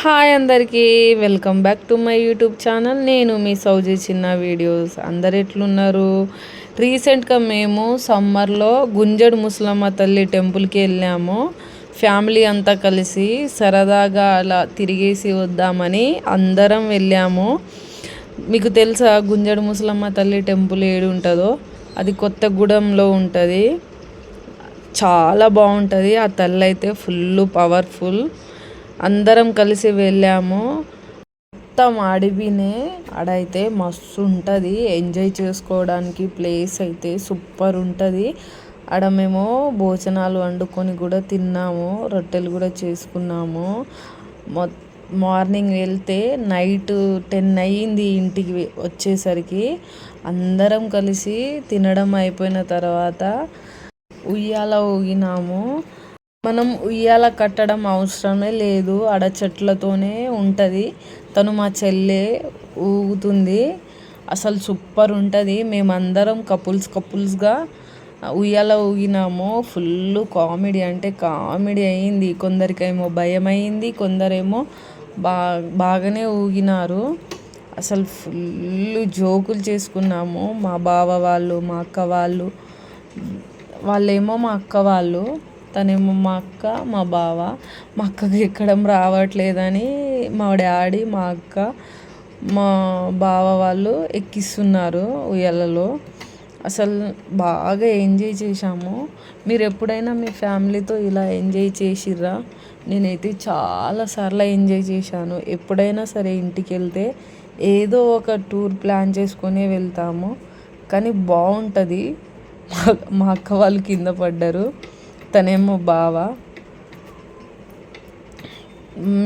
Hi అందరికీ welcome back to my YouTube channel. నేను మీ సౌజీ చిన్న వీడియోస్. అందరు ఎట్లున్నారు? రీసెంట్గా మేము సమ్మర్లో గుంజడు ముసలమ్మ తల్లి టెంపుల్కి వెళ్ళాము. ఫ్యామిలీ అంతా కలిసి సరదాగా అలా తిరిగేసి వద్దామని అందరం వెళ్ళాము. మీకు తెలుసా గుంజడు ముసలమ్మ తల్లి టెంపుల్ ఏడు ఉంటుందో? అది కొత్తగూడెంలో ఉంటుంది. చాలా బాగుంటుంది. ఆ తల్లి అయితే ఫుల్ పవర్ఫుల్. అందరం కలిసి వెళ్ళాము. మొత్తం అడవినే ఆడైతే మస్తు ఉంటుంది ఎంజాయ్ చేసుకోవడానికి ప్లేస్ అయితే సూపర్ ఉంటుంది ఆడ మేము భోజనాలు వండుకొని కూడా తిన్నాము. రొట్టెలు కూడా చేసుకున్నాము. మార్నింగ్ వెళ్తే నైట్ టెన్ అయ్యింది ఇంటికి వచ్చేసరికి. అందరం కలిసి తినడం అయిపోయిన తర్వాత ఉయ్యాల ఊగినాము. మనం ఉయ్యాల కట్టడం అవసరమే లేదు. ఆడ చెట్లతోనే ఉంటుంది. తను మా చెల్లె ఊగుతుంది. అసలు సూపర్ ఉంటుంది. మేమందరం కపుల్స్ కపుల్స్గా ఉయ్యాల ఊగినాము. Full comedy. అంటే కామెడీ అయింది. కొందరికేమో భయం అయింది కొందరేమో బా బాగానే ఊగినారు. అసలు ఫుల్ జోకులు చేసుకున్నాము. మా బావ వాళ్ళు మా అక్క వాళ్ళు. వాళ్ళేమో మా అక్క వాళ్ళు. తనేమో మా అక్క మా బావ. మా అక్కకి ఎక్కడం రావట్లేదని మా డాడీ మా అక్క మా బావ వాళ్ళు ఎక్కిస్తున్నారు ఉయ్యాలలో. అసలు బాగా ఎంజాయ్ చేసాము మీరు ఎప్పుడైనా మీ ఫ్యామిలీతో ఇలా ఎంజాయ్ చేసిర్రా? నేనైతే చాలాసార్లు ఎంజాయ్ చేశాను. ఎప్పుడైనా సరే ఇంటికి వెళ్తే ఏదో ఒక టూర్ ప్లాన్ చేసుకొని వెళ్తాము. కానీ బాగుంటుంది. మా అక్క వాళ్ళు కింద పడ్డారు. తనేమో బావ.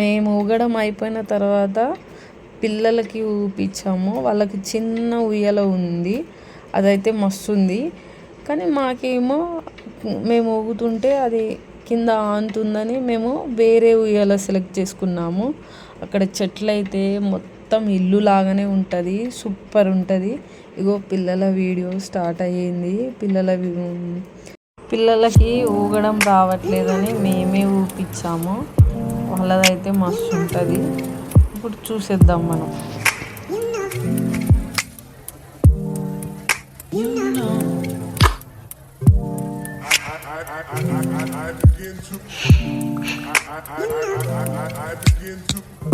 మేము ఊగడం అయిపోయిన తర్వాత పిల్లలకి ఊపించాము వాళ్ళకి చిన్న ఉయ్యల ఉంది. అదైతే మస్తుంది కానీ మాకేమో మేము ఊగుతుంటే అది కింద ఆనుతుందని మేము వేరే ఉయ్యాల సెలెక్ట్ చేసుకున్నాము. అక్కడ చెట్లు అయితే మొత్తం ఇల్లు లాగానే ఉంటుంది. సూపర్ ఉంటుంది. ఇగో పిల్లల వీడియో స్టార్ట్ అయ్యింది. పిల్లల పిల్లలకి ఊగడం రావట్లేదని మేమే ఊపించాము వాళ్ళదైతే మస్తు ఉంటుంది ఇప్పుడు చూసేద్దాం మనం. It's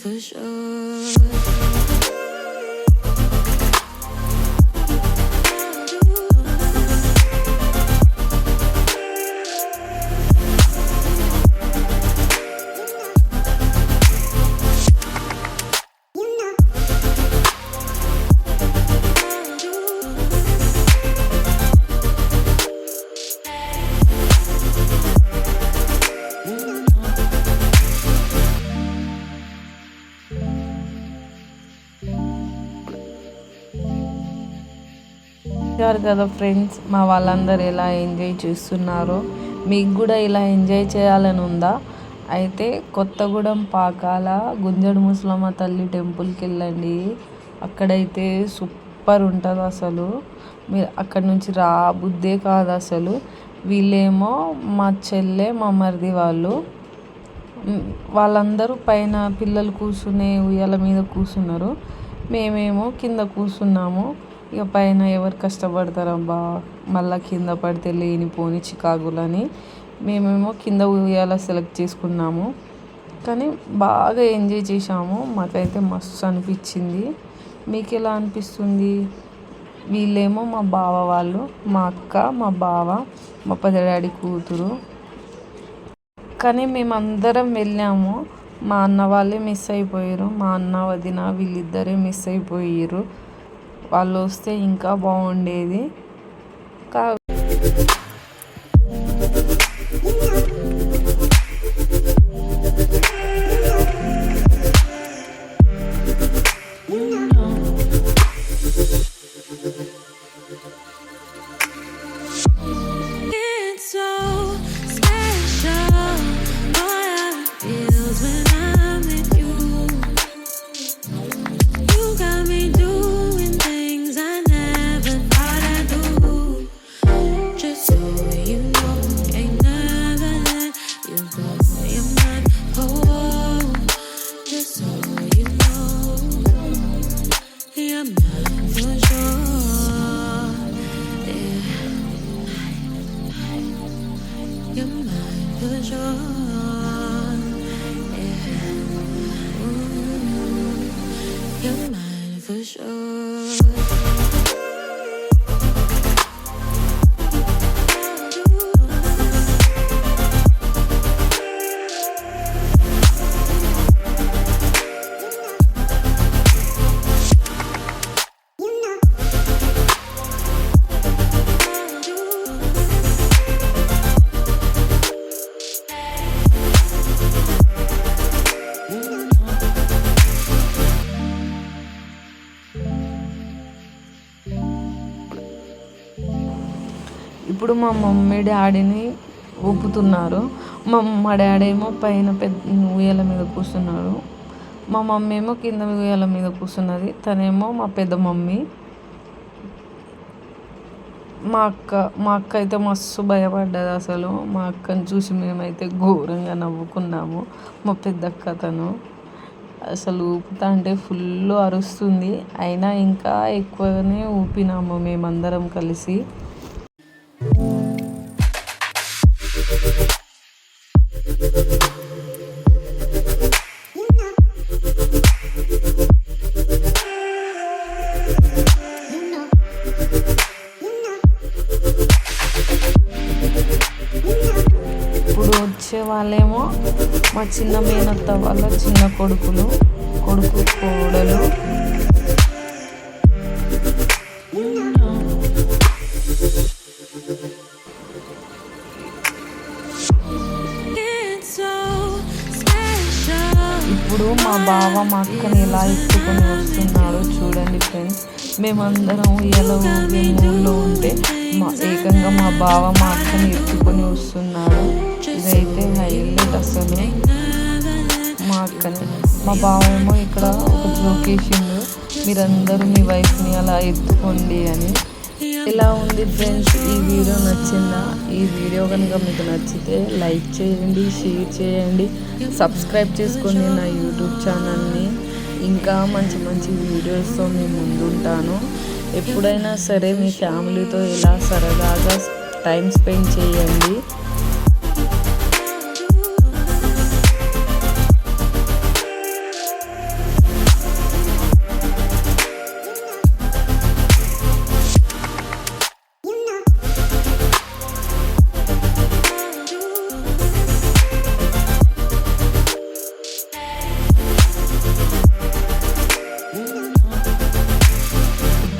for sure. చూశారు కదా ఫ్రెండ్స్? మా వాళ్ళందరూ ఎలా ఎంజాయ్ చేస్తున్నారో మీకు కూడా ఇలా ఎంజాయ్ చేయాలని ఉందా? అయితే కొత్తగూడెం పాకాల గుంజడు ముసలమ్మ తల్లి టెంపుల్కి వెళ్ళండి. అక్కడైతే సూపర్ ఉంటుంది అసలు. మీరు అక్కడ నుంచి రా బుద్ధే కాదు అసలు. వీళ్ళేమో మా చెల్లె మా మరిది వాళ్ళు. వాళ్ళందరూ పైన పిల్లలు కూర్చునే ఉయ్యాల మీద కూర్చున్నారు. మేమేమో కింద కూర్చున్నాము. ఇక పైన ఎవరు కష్టపడతారబ్బా మళ్ళీ కింద పడితే లేనిపోని చికాకులని మేమేమో కింద ఉయ్యాల సెలెక్ట్ చేసుకున్నాము. కానీ బాగా ఎంజాయ్ చేసాము మాకైతే మస్తు అనిపించింది. మీకు ఎలా అనిపిస్తుంది? వీళ్ళేమో మా బావ వాళ్ళు మా అక్క మా బావ మా పెద్ద కూతురు. కానీ మేమందరం వెళ్ళాము. మా అన్న వాళ్ళే మిస్ అయిపోయారు. మా అన్న వదిన వీళ్ళిద్దరే మిస్ అయిపోయారు. వాళ్ళు వస్తే ఇంకా బాగుండేది. కా ఇప్పుడు మా మమ్మీ డాడీని ఊపుతున్నారు. మా మా డాడీ ఏమో పైన పెద్ద ఉయ్యాల మీద కూర్చున్నాడు. మా మమ్మీ ఏమో కింద ఉయ్యాల మీద కూర్చున్నది. తనేమో మా పెద్ద మమ్మీ. మా అక్క మా అక్క అయితే మస్తు భయపడ్డది అసలు. మా అక్కని చూసి మేమైతే ఘోరంగా నవ్వుకున్నాము. మా పెద్ద అక్క తను అసలు ఊపుతా అంటే ఫుల్ అరుస్తుంది. అయినా ఇంకా ఎక్కువగానే ఊపినాము మేమందరం కలిసి. వచ్చే వాళ్ళేమో మా చిన్న మేనత్త వాళ్ళ చిన్న కొడుకులు కొడుకు కోడలు. ఇప్పుడు మా బావ మా అక్కని ఎలా ఎత్తుకొని వస్తున్నాడో చూడండి ఫ్రెండ్స్. మేమందరం ఎలా మూడ్లో ఉంటే మా ఏకంగా మా బావ మా అక్కని ఎత్తుకొని వస్తున్నాడు. మా బావ ఏమో ఇక్కడ ఒక లొకేషన్ మీరందరూ మీ వైఫ్ని అలా ఎత్తుకోండి అని. ఇలా ఉంది ఫ్రెండ్స్ ఈ వీడియో నచ్చిందా? ఈ వీడియో కనుక మీకు నచ్చితే లైక్ చేయండి షేర్ చేయండి సబ్స్క్రైబ్ చేసుకోండి నా యూట్యూబ్ ఛానల్ని. ఇంకా మంచి మంచి వీడియోస్తో నేను ముందుంటాను. ఎప్పుడైనా సరే మీ ఫ్యామిలీతో ఇలా సరదాగా టైం స్పెండ్ చేయండి.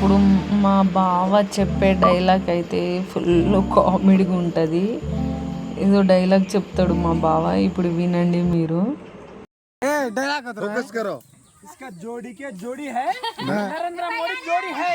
ఇప్పుడు మా బావ చెప్పే డైలాగ్ అయితే ఫుల్ కామెడీగా ఉంటుంది ఏదో డైలాగ్ చెప్తాడు మా బావ ఇప్పుడు వినండి మీరు फोकस करो इसका जोड़ी के जोड़ी है नरेंद्र मोदी जोड़ी है